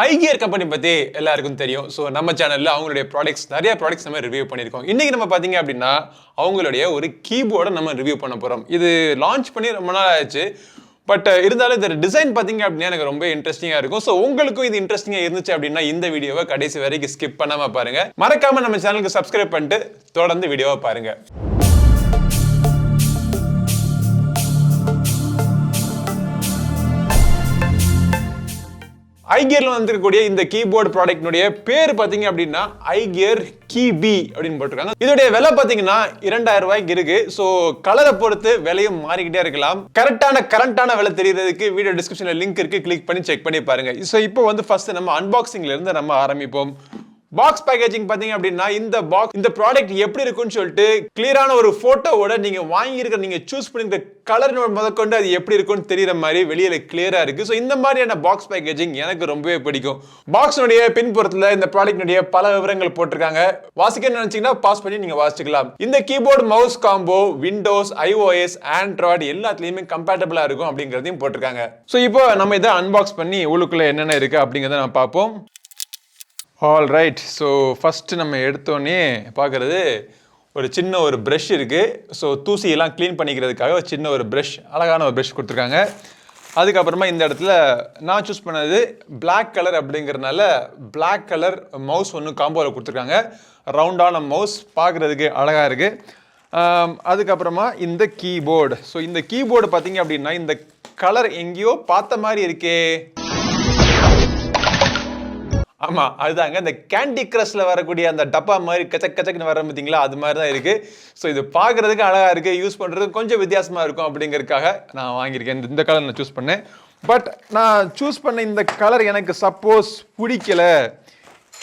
ஐகியர் company பற்றி எல்லாருக்கும் தெரியும். ஸோ நம்ம சேனலில் அவங்களுடைய ப்ராடக்ட்ஸ் நிறைய ப்ராடக்ட்ஸ் நம்ம ரிவ்யூ பண்ணியிருக்கோம். இன்றைக்கி நம்ம பார்த்தீங்க அப்படின்னா அவங்களுடைய ஒரு கீபோர்டை நம்ம ரிவ்யூ பண்ண போகிறோம் இது லான்ச் பண்ணி ரொம்ப நாள் ஆயிடுச்சு பட் இருந்தாலும் இந்த டிசைன் பார்த்தீங்க அப்படின்னா எனக்கு ரொம்ப இன்ட்ரெஸ்டிங்காக இருக்கும். ஸோ உங்களுக்கும் இது இன்ட்ரெஸ்டிங்காக இருந்துச்சு அப்படின்னா இந்த வீடியோவை கடைசி வரைக்கும் ஸ்கிப் பண்ணாமல் பாருங்கள் மறக்காமல் நம்ம சேனலுக்கு சப்ஸ்கிரைப் பண்ணிட்டு தொடர்ந்து வீடியோவை பாருங்கள் ஐகியர்ல வந்திருக்கக்கூடிய இந்த கீபோர்டு ப்ராடக்ட்னுடைய பேர் பார்த்தீங்க அப்படின்னா ஐகியர் கீபி அப்படின்னு போட்டிருக்காங்க. இதோடைய விலை பார்த்தீங்கன்னா இரண்டாயிரம் ரூபாய்க்கு இருக்கு. ஸோ கலரை பொறுத்து விலையும் மாறிக்கிட்டே இருக்கலாம். கரெக்டான கரண்டான விலை தெரியறதுக்கு வீடியோ டிஸ்கிரிப்ஷனில் லிங்க் இருக்கு. கிளிக் பண்ணி செக் பண்ணி பாருங்க. ஸோ இப்போ வந்து ஃபர்ஸ்ட் நம்ம அன்பாக்சிங்ல இருந்து நம்ம ஆரம்பிப்போம். பாக்ஸ் பேக்கேஜிங் பார்த்தீங்க அப்படின்னா இந்த பாக்ஸ் இந்த ப்ராடக்ட் எப்படி இருக்கும்னு சொல்லிட்டு கிளியரான ஒரு ஃபோட்டோவோட நீங்கள் வாங்கியிருக்க நீங்கள் சூஸ் பண்ணிருக்க கலர் முதற்கொண்டு அது எப்படி இருக்கும்னு தெரியற மாதிரி வெளியில் கிளியராக இருக்குது ஸோ இந்த மாதிரியான பாக்ஸ் பேக்கேஜிங் எனக்கு ரொம்பவே பிடிக்கும். பாக்ஸினுடைய பின்புறத்தில் இந்த ப்ராடக்ட்னுடைய பல விவரங்கள் போட்டிருக்காங்க. வாசிக்க நினச்சிங்கன்னா பாஸ் பண்ணி நீங்கள் வாசிக்கலாம் இந்த keyboard mouse combo Windows iOS Android எல்லாத்துலேயுமே கம்பேட்டபிளாக இருக்கும் அப்படிங்கிறதையும் போட்டிருக்காங்க. ஸோ இப்போ நம்ம இதை அன்பாக்ஸ் பண்ணி உள்ளுக்குள்ளே என்னென்ன இருக்குது அப்படிங்கிறத நம்ம பார்ப்போம். ஆல் ரைட் ஸோ ஃபஸ்ட்டு நம்ம எடுத்தோடனே பார்க்குறது ஒரு சின்ன ஒரு ப்ரஷ் இருக்குது ஸோ தூசியெல்லாம் க்ளீன் பண்ணிக்கிறதுக்காக ஒரு சின்ன ஒரு ப்ரஷ் அழகான ஒரு ப்ரஷ் கொடுத்துருக்காங்க. அதுக்கப்புறமா இந்த இடத்துல நான் சூஸ் பண்ணது பிளாக் கலர் அப்படிங்கிறனால பிளாக் கலர் மவுஸ் ஒன்று காம்போவில் கொடுத்துருக்காங்க. ரவுண்டான மவுஸ் பார்க்குறதுக்கு அழகாக இருக்குது அதுக்கப்புறமா இந்த கீபோர்டு ஸோ இந்த கீபோர்டு பார்த்தீங்க அப்படின்னா இந்த கலர் எங்கேயோ பார்த்த மாதிரி இருக்கே. ஆமா அதுதாங்க. இந்த கேண்டி கிரஷ்ல வரக்கூடிய அந்த டப்பா மாதிரி கச்சக் கச்சக்குன்னு வர பார்த்தீங்களா? அது மாதிரி தான் இருக்கு. ஸோ இது பார்க்கறதுக்கு அழகா இருக்கு. யூஸ் பண்றதுக்கு கொஞ்சம் வித்தியாசமா இருக்கும் அப்படிங்கறதுக்காக நான் வாங்கியிருக்கேன். இந்த- இந்த கலர் நான் சூஸ் பண்ணேன். பட் நான் சூஸ் பண்ண இந்த கலர் எனக்கு சப்போஸ் பிடிக்கல.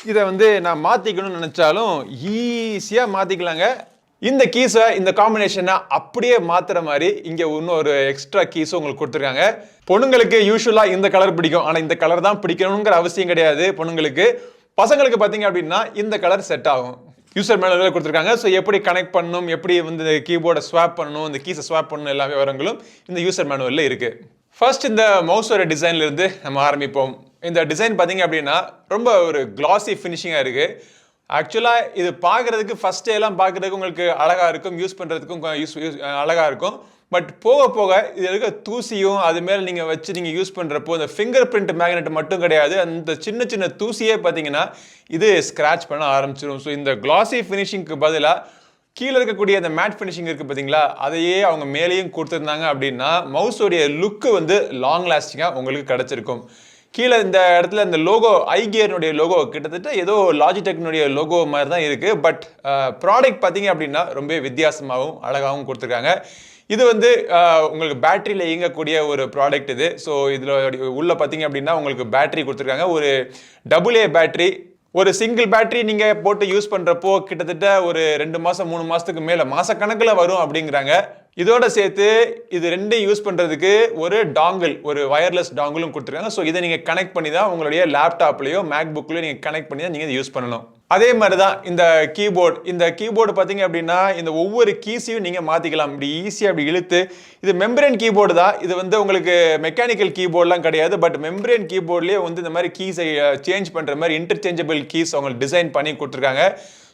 இதை வந்து நான் மாற்றிக்கணும்னு நினச்சாலும் ஈஸியாக மாற்றிக்கலாங்க இந்த கீஸை இந்த காம்பினேஷனை அப்படியே மாத்துற மாதிரி இங்கே இன்னொரு எக்ஸ்ட்ரா கீஸும் உங்களுக்கு கொடுத்துருக்காங்க. பொண்ணுங்களுக்கு யூஸ்வலாக இந்த கலர் பிடிக்கும். ஆனால் இந்த கலர் தான் பிடிக்கணுங்கிற அவசியம் கிடையாது பொண்ணுங்களுக்கு. பசங்களுக்கு பார்த்தீங்க அப்படின்னா இந்த கலர் செட் ஆகும். யூசர் மேனுவலில் கொடுத்துருக்காங்க. ஸோ எப்படி கனெக்ட் பண்ணணும் எப்படி வந்து கீபோர்டை ஸ்வாப் பண்ணணும் இந்த கீஸை ஸ்வாப் பண்ணணும் எல்லா விவரங்களும் இந்த யூசர் மேனுவலில் இருக்குது ஃபர்ஸ்ட் இந்த மவுஸோட டிசைன்லேருந்து நம்ம ஆரம்பிப்போம். இந்த டிசைன் பார்த்தீங்க அப்படின்னா ரொம்ப ஒரு கிளாசி ஃபினிஷிங்காக இருக்குது ஆக்சுவலாக இது பார்க்குறதுக்கு ஃபஸ்ட் எல்லாம் பார்க்குறதுக்கு உங்களுக்கு அழகாக இருக்கும். யூஸ் பண்ணுறதுக்கும் யூஸ் யூஸ் அழகாக இருக்கும். பட் போக போக இது இருக்க தூசியும் அது மேலே நீங்கள் வச்சு நீங்கள் யூஸ் பண்ணுறப்போ இந்த ஃபிங்கர் பிரிண்ட் மேக்னெட் மட்டும் கிடையாது. அந்த சின்ன சின்ன தூசியே பார்த்தீங்கன்னா இது ஸ்க்ராட்ச் பண்ண ஆரம்பிச்சிடும் ஸோ இந்த கிளாசி ஃபினிஷிங்க்கு பதிலாக கீழே இருக்கக்கூடிய அந்த மேட் ஃபினிஷிங் இருக்குது பார்த்தீங்களா? அதையே அவங்க மேலேயும் கொடுத்துருந்தாங்க அப்படின்னா மவுஸோடைய லுக்கு வந்து லாங் லாஸ்டிங்காக உங்களுக்கு கிடச்சிருக்கும். கீழே இந்த இடத்துல இந்த லோகோ ஐகியர்னுடைய லோகோ கிட்டத்தட்ட ஏதோ லாஜிடெக்னுடைய லோகோ மாதிரி தான் இருக்குது பட் ப்ராடக்ட் பார்த்தீங்க அப்படின்னா ரொம்ப வித்தியாசமாகவும் அழகாகவும் கொடுத்துருக்காங்க. இது வந்து உங்களுக்கு பேட்டரியில் இயங்கக்கூடிய ஒரு ப்ராடக்ட் இது. ஸோ இதில் உள்ள பார்த்தீங்க அப்படின்னா உங்களுக்கு பேட்டரி கொடுத்துருக்காங்க. ஒரு டபுள் ஏ பேட்டரி ஒரு சிங்கிள் பேட்டரி நீங்கள் போட்டு யூஸ் பண்ணுறப்போ கிட்டத்தட்ட ஒரு ரெண்டு மாதம் மூணு மாதத்துக்கு மேலே மாதக்கணக்கில் வரும் அப்படிங்கிறாங்க. இதோட சேர்த்து இது ரெண்டையும் யூஸ் பண்ணுறதுக்கு ஒரு டாங்கிள் ஒரு வயர்லெஸ் டாங்கிளும் கொடுத்துருக்காங்க. ஸோ இதை நீங்கள் கனெக்ட் பண்ணி தான் உங்களுடைய லேப்டாப்லேயோ மேக் நீங்கள் கனெக்ட் பண்ணி தான் நீங்கள் யூஸ் பண்ணணும். அதே மாதிரி தான் இந்த கீபோர்டு இந்த கீபோர்டு பார்த்தீங்க அப்படின்னா இந்த ஒவ்வொரு கீஸையும் நீங்கள் மாற்றிக்கலாம் இப்படி ஈஸியாக அப்படி இழுத்து இது மெம்பரேன் கீபோர்டு தான். இது வந்து உங்களுக்கு மெக்கானிக்கல் கீபோர்ட்லாம் கிடையாது. பட் மெம்பரேன் கீபோர்ட்லேயே வந்து இந்த மாதிரி கீஸை சேஞ்ச் பண்ணுற மாதிரி இன்டர்ச்சேஞ்சபிள் கீஸ் அவங்களுக்கு டிசைன் பண்ணி கொடுத்துருக்காங்க.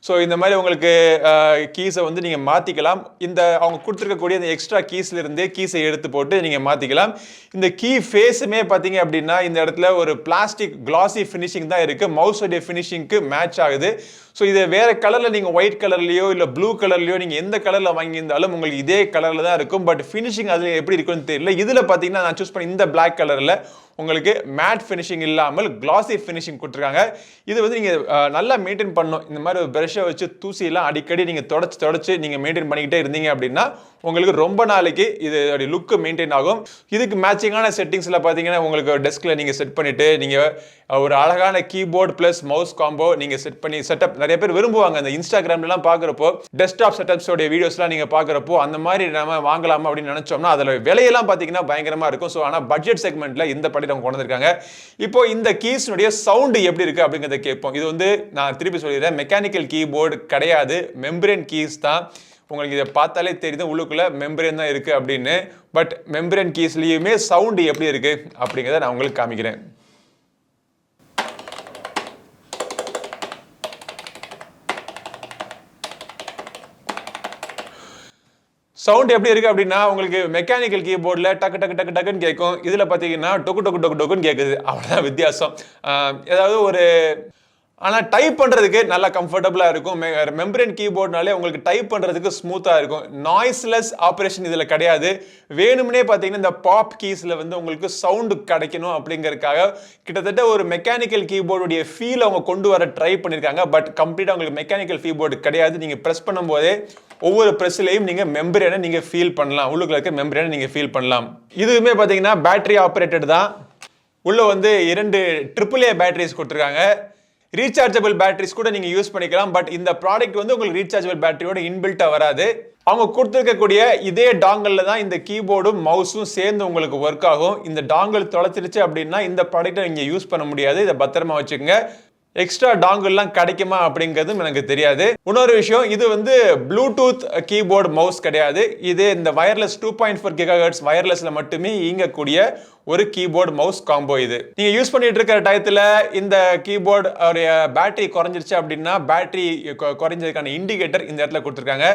ஸோ இந்த மாதிரி உங்களுக்கு கீஸை வந்து நீங்கள் மாற்றிக்கலாம் இந்த அவங்க கொடுத்துருக்கக்கூடிய அந்த எக்ஸ்ட்ரா கீஸ்லேருந்தே கீஸை எடுத்து போட்டு நீங்கள் மாற்றிக்கலாம் இந்த கீ ஃபேஸுமே பார்த்தீங்க அப்படின்னா இந்த இடத்துல ஒரு பிளாஸ்டிக் கிளாசி ஃபினிஷிங் தான் இருக்குது மவுஸோடைய ஃபினிஷிங்க்கு மேட்ச் ஆகுது. ஸோ இதை வேறு கலரில் நீங்கள் ஒயிட் கலர்லையோ இல்லை ப்ளூ கலர்லையோ நீங்கள் எந்த கலரில் வாங்கியிருந்தாலும் உங்களுக்கு இதே கலரில் தான் இருக்கும். பட் ஃபினிஷிங் அது எப்படி இருக்குன்னு தெரியல. இதில் பார்த்தீங்கன்னா நான் சூஸ் பண்ண இந்த பிளாக் கலரில் உங்களுக்கு மேட் ஃபினிஷிங் இல்லாமல் கிளாசி ஃபினிஷிங் கொடுத்துருக்காங்க. இது வந்து நீங்கள் நல்லா மெயின்டைன் பண்ணணும். இந்த மாதிரி ஒரு ப்ரெஷ்ஷை வச்சு தூசியெல்லாம் அடிக்கடி நீங்கள் தொடச்சி தொடச்சி நீங்கள் மெயின்டைன் பண்ணிக்கிட்டே இருந்தீங்க அப்படின்னா உங்களுக்கு ரொம்ப நாளைக்கு இது லுக்கு மெயின்டைன் ஆகும். இதுக்கு மேட்சிங்கான செட்டிங்ஸில் பார்த்தீங்கன்னா உங்களுக்கு டெஸ்கில் நீங்கள் செட் பண்ணிவிட்டு நீங்கள் ஒரு அழகான கீபோர்ட் ப்ளஸ் மவுஸ் காம்போ நீங்கள் செட் பண்ணி செட்டப் நிறைய பேர் விரும்புவாங்க. அந்த இன்ஸ்டாகிராம்லாம் பார்க்குறப்போ டெஸ்க்டாப் செட்டப்ஸோடைய வீடியோஸ்லாம் நீங்கள் பார்க்குறப்போ அந்த மாதிரி நம்ம வாங்கலாமா அப்படின்னு நினச்சோம்னா அதில் விலையெல்லாம் பார்த்தீங்கன்னா பயங்கரமாக இருக்கும். ஸோ ஆனால் பட்ஜெட் செக்மெண்ட்டில் இந்த படி நம்ம கொண்டு வந்திருக்காங்க இப்போ இந்த கீஸ்னுடைய சவுண்டு எப்படி இருக்குது அப்படிங்கிறத கேட்போம். இது வந்து நான் திருப்பி சொல்லிடுறேன். மெக்கானிக்கல் கீபோர்டு கிடையாது. மெம்பரேன் கீஸ் தான். உங்களுக்கு இதை பார்த்தாலே தெரியுது. உள்ளுக்குள்ள மெம்பரேன் தான் இருக்குது அப்படின்னு. பட் மெம்பரேன் கீஸ்லேயுமே சவுண்டு எப்படி இருக்குது அப்படிங்கிறத நான் உங்களுக்கு காமிக்கிறேன். சவுண்ட் எப்படி இருக்கு அப்படின்னா உங்களுக்கு மெக்கானிக்கல் கீபோர்டில் டக்கு டக்கு டக்கு டக்குன்னு கேட்கும். இதில் பார்த்தீங்கன்னா டொக்கு டொக்கு டொக்கு டொக்குன்னு கேட்குது அவ்வளோதான் வித்தியாசம். ஏதாவது ஒரு ஆனால் டைப் பண்ணுறதுக்கு நல்லா கம்ஃபர்டபுளாக இருக்கும். மெம்பரன் கீபோர்ட்னாலே உங்களுக்கு டைப் பண்ணுறதுக்கு ஸ்மூத்தாக இருக்கும். நாய்ஸ்லெஸ் ஆப்ரேஷன் இதில் கிடையாது. வேணும்னே பார்த்தீங்கன்னா இந்த பாப் கீஸில் வந்து உங்களுக்கு சவுண்டு கிடைக்கணும் அப்படிங்கிறதுக்காக கிட்டத்தட்ட ஒரு மெக்கானிக்கல் கீபோர்டுடைய ஃபீல் அவங்க கொண்டு வர ட்ரை பண்ணியிருக்காங்க பட் கம்ப்ளீட்டாக உங்களுக்கு மெக்கானிக்கல் கீபோர்டு கிடையாது. நீங்கள் ப்ரெஸ் பண்ணும்போதே ஒவ்வொரு ப்ரெஸ்லையும் நீங்கள் மெம்பரேனை நீங்கள் ஃபீல் பண்ணலாம். உள்ளுக்குள்ள இருக்க மெம்பரேனை நீங்கள் ஃபீல் பண்ணலாம். இதுவுமே பார்த்தீங்கன்னா பேட்டரி ஆப்ரேட்டட் தான். உள்ளே வந்து இரண்டு ட்ரிபிள் ஏ பேட்டரிஸ் கொடுத்துருக்காங்க. ரீசார்ஜபிள் பேட்டரிஸ் கூட நீங்கள் யூஸ் பண்ணிக்கலாம். பட் இந்த ப்ராடக்ட் வந்து உங்களுக்கு ரீசார்ஜபிள் பேட்டரியோட இன்பில்ட்டாக வராது. அவங்க கொடுத்துருக்கக்கூடிய இதே டாங்கலில் தான் இந்த கீபோர்டும் மவுஸும் சேர்ந்து உங்களுக்கு ஒர்க் ஆகும். இந்த டாங்கல் தொலைச்சிருச்சு அப்படின்னா இந்த ப்ராடக்ட்டை நீங்கள் யூஸ் பண்ண முடியாது. இதை பத்திரமா வச்சுக்கோங்க. எக்ஸ்ட்ரா டாங்கிள்லாம் கிடைக்குமா அப்படிங்கிறதும் எனக்கு தெரியாது. இன்னொரு விஷயம் இது வந்து ப்ளூடூத் கீபோர்டு மவுஸ் கிடையாது. இது இந்த wireless two point four giga hertz வயர்லெஸ்ல மட்டுமே இயங்கக்கூடிய ஒரு கீபோர்டு மவுஸ் காம்போ இது. நீங்கள் யூஸ் பண்ணிட்டு இருக்கிற டயத்தில் இந்த கீபோர்டு பேட்டரி குறைஞ்சிருச்சு அப்படின்னா பேட்டரி குறைஞ்சதுக்கான இண்டிகேட்டர் இந்த இடத்துல கொடுத்துருக்காங்க.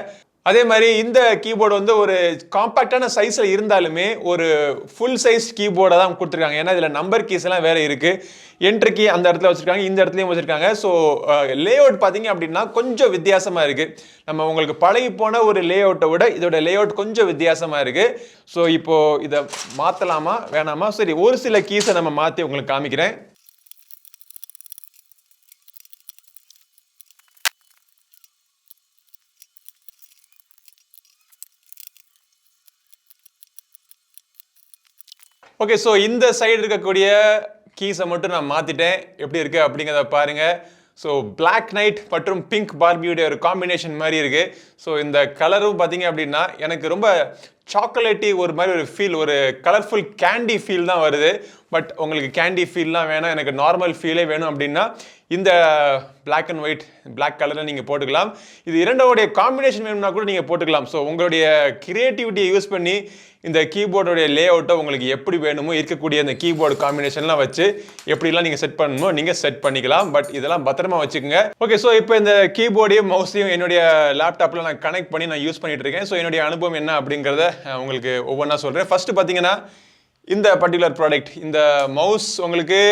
அதே மாதிரி இந்த கீபோர்டு வந்து ஒரு காம்பாக்டான சைஸில் இருந்தாலுமே ஒரு ஃபுல் சைஸ் கீபோர்டை தான் கொடுத்துருக்காங்க. ஏன்னா இதில் நம்பர் கீஸ் எல்லாம் வேறு இருக்குது என்ட்ரி கீ அந்த இடத்துல வச்சிருக்காங்க இந்த இடத்துலையும் வச்சுருக்காங்க. ஸோ லே அவுட் பார்த்தீங்க அப்படின்னா கொஞ்சம் வித்தியாசமாக இருக்குது நம்ம உங்களுக்கு பழகி போன ஒரு லே அவுட்டை விட இதோட லே அவுட் கொஞ்சம் வித்தியாசமாக இருக்குது ஸோ இப்போ இதை மாற்றலாமா வேணாமா? சரி ஒரு சில கீஸை நம்ம மாற்றி உங்களுக்கு காமிக்கிறேன். ஓகே ஸோ இந்த சைடு இருக்கக்கூடிய கீஸை மட்டும் நான் மாற்றிட்டேன் எப்படி இருக்குது அப்படிங்கிறத பாருங்க. ஸோ பிளாக் நைட் மற்றும் பிங்க் பார்பியுடைய ஒரு காம்பினேஷன் மாதிரி இருக்குது ஸோ இந்த கலரும் பார்த்தீங்க அப்படின்னா எனக்கு ரொம்ப சாக்லேட்டி ஒரு மாதிரி ஒரு ஃபீல் ஒரு கலர்ஃபுல் கேண்டி ஃபீல் தான் வருது. பட் உங்களுக்கு கேண்டி ஃபீல்லாம் வேணாம். எனக்கு நார்மல் ஃபீலே வேணும் அப்படின்னா இந்த பிளாக் அண்ட் ஒயிட் பிளாக் கலரில் நீங்கள் போட்டுக்கலாம். இது இரண்டோடைய காம்பினேஷன் வேணும்னா கூட நீங்கள் போட்டுக்கலாம். ஸோ உங்களுடைய கிரியேட்டிவிட்டியை யூஸ் பண்ணி இந்த கீபோர்டோடைய லே அவுட்டை உங்களுக்கு எப்படி வேணுமோ இருக்கக்கூடிய அந்த கீபோர்டு காம்பினேஷன்லாம் வச்சு எப்படிலாம் நீங்கள் செட் பண்ணணுமோ நீங்கள் செட் பண்ணிக்கலாம். பட் இதெல்லாம் பத்திரமா வச்சுக்கோங்க. ஓகே ஸோ இப்போ இந்த கீபோர்டையும் மவுஸையும் என்னுடைய லேப்டாப்பில் நான் கனெக்ட் பண்ணி நான் யூஸ் பண்ணிட்டு இருக்கேன் ஸோ என்னுடைய அனுபவம் என்ன அப்படிங்கிறத உங்களுக்கு ஒவ்வொன்றா சொல்கிறேன் ஃபஸ்ட்டு பார்த்தீங்கன்னா இந்த பர்டிகுலர் ப்ராடக்ட் இந்த மவுஸ் உங்களுக்கு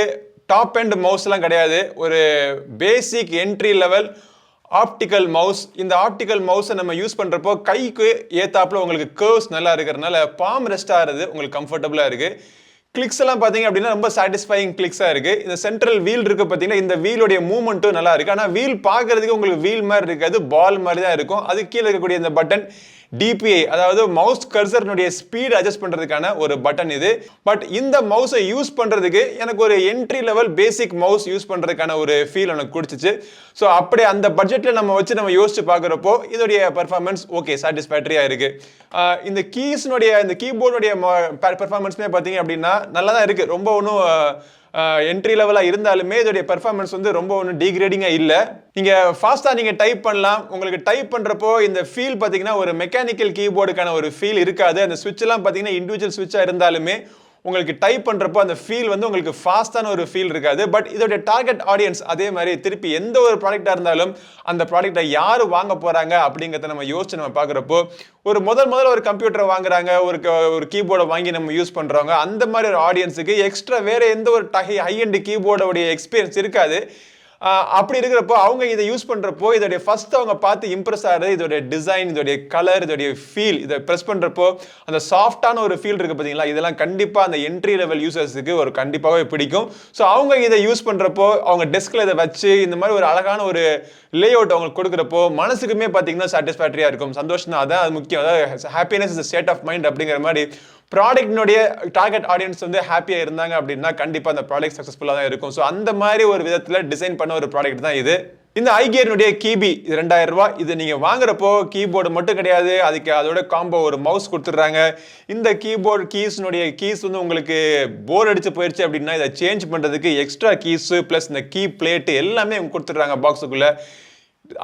டாப் அண்ட் மவுஸ்லாம் கிடையாது. ஒரு basic entry level optical mouse இந்த ஆப்டிக்கல் மவுஸை நம்ம யூஸ் பண்ணுறப்போ கைக்கு ஏத்தாப்புல உங்களுக்கு கர்வ்ஸ் நல்லா இருக்கிறதுனால பாம் ரெஸ்ட் ஆகிறது உங்களுக்கு கம்ஃபர்டபுளாக இருக்குது. கிளிக்ஸ் எல்லாம் பார்த்தீங்க அப்படின்னா ரொம்ப சாட்டிஸ்ஃபைங் கிளிக்ஸாக இருக்குது. இந்த சென்ட்ரல் வீல் இருக்குது பார்த்தீங்கன்னா இந்த வீலுடைய மூவ்மெண்ட்டும் நல்லா இருக்குது ஆனால் வீல் பார்க்குறதுக்கு உங்களுக்கு வீல் மாதிரி இருக்காது பால் மாதிரி தான் இருக்கும். அது கீழே இருக்கக்கூடிய இந்த பட்டன் டிபிஐ அதாவது மவுஸ் கர்சர்னுடைய ஸ்பீட் அட்ஜஸ்ட் பண்ணுறதுக்கான ஒரு பட்டன் இது. பட் இந்த மவுஸை யூஸ் பண்ணுறதுக்கு எனக்கு ஒரு entry level basic mouse use பண்ணுறதுக்கான ஒரு ஃபீல் எனக்கு கொடுத்துச்சு. ஸோ அப்படி அந்த பட்ஜெட்டில் நம்ம வச்சு நம்ம யோசிச்சு பார்க்குறப்போ இதோடைய பர்ஃபார்மன்ஸ் ஓகே சாட்டிஸ்ஃபேக்டரியாக இருக்குது இந்த கீஸ்னுடைய இந்த கீபோர்டுடைய பெர்ஃபார்மன்ஸ்மே பார்த்தீங்க அப்படின்னா நல்லா தான் இருக்குது ரொம்ப ஒன்றும் என்ட்ரி லெவலாக இருந்தாலுமே இதோடைய பெர்ஃபார்மன்ஸ் வந்து ரொம்ப ஒன்றும் டீக்ரேடிங்காக இல்லை. நீங்கள் ஃபாஸ்ட்டாக நீங்கள் டைப் பண்ணலாம். உங்களுக்கு டைப் பண்ணுறப்போ இந்த ஃபீல் பார்த்தீங்கன்னா ஒரு மெக்கானிக்கல் கீபோர்டுக்கான ஒரு ஃபீல் இருக்காது. அந்த சுவிட்செல்லாம் பார்த்தீங்கன்னா இண்டிவிஜுவல் சுவிட்சாக இருந்தாலுமே உங்களுக்கு டைப் பண்ணுறப்போ அந்த ஃபீல் வந்து உங்களுக்கு ஃபாஸ்ட்டான ஒரு ஃபீல் இருக்காது. பட் இதோடைய டார்கெட் ஆடியன்ஸ் அதே மாதிரி திருப்பி எந்த ஒரு ப்ராடக்டாக இருந்தாலும் அந்த ப்ராடக்ட்டை யார் வாங்க போகிறாங்க அப்படிங்கிறத நம்ம யோசிச்சு நம்ம பார்க்குறப்போ ஒரு முதல் முதல்ல ஒரு கம்ப்யூட்டரை வாங்குறாங்க ஒரு க- ஒரு கீபோர்டை வாங்கி நம்ம யூஸ் பண்ணுறவங்க அந்த மாதிரி ஒரு ஆடியன்ஸுக்கு எக்ஸ்ட்ரா வேறு எந்த ஒரு டை ஹை அண்ட் கீபோர்டோடைய எக்ஸ்பீரியன்ஸ் இருக்காது. அப்படி இருக்கிறப்போ அவங்க இதை யூஸ் பண்ணுறப்போ இதோடைய ஃபர்ஸ்ட் அவங்க பார்த்து இம்ப்ரெஸ் ஆகிறது இதோடைய டிசைன் இதோடைய கலர் இதோடைய ஃபீல் இதை ப்ரெஸ் பண்ணுறப்போ அந்த சாஃப்டான ஒரு ஃபீல் இருக்குது பார்த்தீங்களா? இதெல்லாம் கண்டிப்பாக அந்த என்ட்ரி லெவல் யூசர்ஸுக்கு ஒரு கண்டிப்பாகவே பிடிக்கும். ஸோ அவங்க இதை யூஸ் பண்ணுறப்போ அவங்க டெஸ்கில் இதை வச்சு இந்த மாதிரி ஒரு அழகான ஒரு லே அவுட் அவங்களுக்கு கொடுக்குறப்போ மனசுக்குமே பார்த்தீங்கன்னா சாட்டிஸ்ஃபேக்டரியாக இருக்கும். சந்தோஷம் தான் அதான் அது முக்கியம். அதாவது happiness is state of mind அப்படிங்கிற மாதிரி ப்ராடக்ட்னுடைய டார்கெட் ஆடியன்ஸ் வந்து ஹாப்பியாக இருந்தாங்க அப்படின்னா கண்டிப்பாக அந்த ப்ராடக்ட் சக்ஸஸ்ஃபுல்லாக தான் இருக்கும். ஸோ அந்த மாதிரி ஒரு விதத்தில் டிசைன் பண்ண ஒரு ப்ராடக்ட் தான் இது. இந்த ஐகியர்னுடைய கீபி இது ரெண்டாயிரம் ரூபாய். இது நீங்கள் வாங்குறப்போ கீபோர்டு மட்டும் கிடையாது. அதுக்கு அதோட காம்போ ஒரு மவுஸ் கொடுத்துட்றாங்க. இந்த கீபோர்டு கீஸ்னுடைய கீஸ் வந்து உங்களுக்கு போர் அடிச்சு போயிடுச்சு அப்படின்னா இதை சேஞ்ச் பண்ணுறதுக்கு எக்ஸ்ட்ரா கீஸு ப்ளஸ் இந்த கீ பிளேட்டு எல்லாமே கொடுத்துட்றாங்க பாக்ஸுக்குள்ளே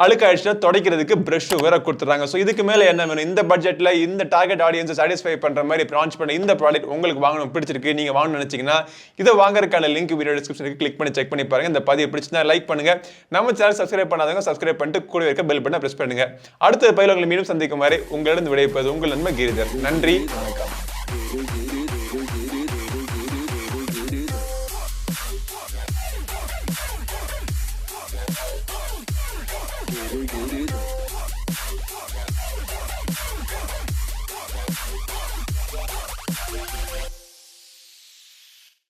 அழுக்காயிடுச்சுன்னா துடைக்கிறதுக்கு ப்ரஷ் வேற கொடுத்துறாங்க ஸோ இதுக்கு மேலே என்ன வேணும்? இந்த பட்ஜெட்டில் இந்த டார்கெட் ஆடியன்ஸை சாட்டிஸ்ஃபை பண்ணுற மாதிரி லான்ச் பண்ண இந்த ப்ராடக்ட் உங்களுக்கு வாங்கணும் பிடிச்சிருக்கு நீங்கள் வாங்கணும்னு நினச்சிங்கன்னா இதை வாங்குறதுக்கான லிங்க் வீடியோ டிஸ்கிரிப்ஷனுக்கு கிளிக் பண்ணி செக் பண்ணி பாருங்க. இந்த பதிவு பிடிச்சிருந்தா லைக் பண்ணுங்க. நம்ம சேனல் சப்ஸ்கிரைப் பண்ணாதவங்க சப்ஸ்கிரைப் பண்ணிட்டு கூட இருக்க பெல் பட்டனை ப்ரெஸ் பண்ணுங்கள் அடுத்த பயில உங்களை மீண்டும் சந்திக்கும் வரை உங்களிடம் விடைப்பது உங்கள் நன்மை கீரிதர். நன்றி. வணக்கம்.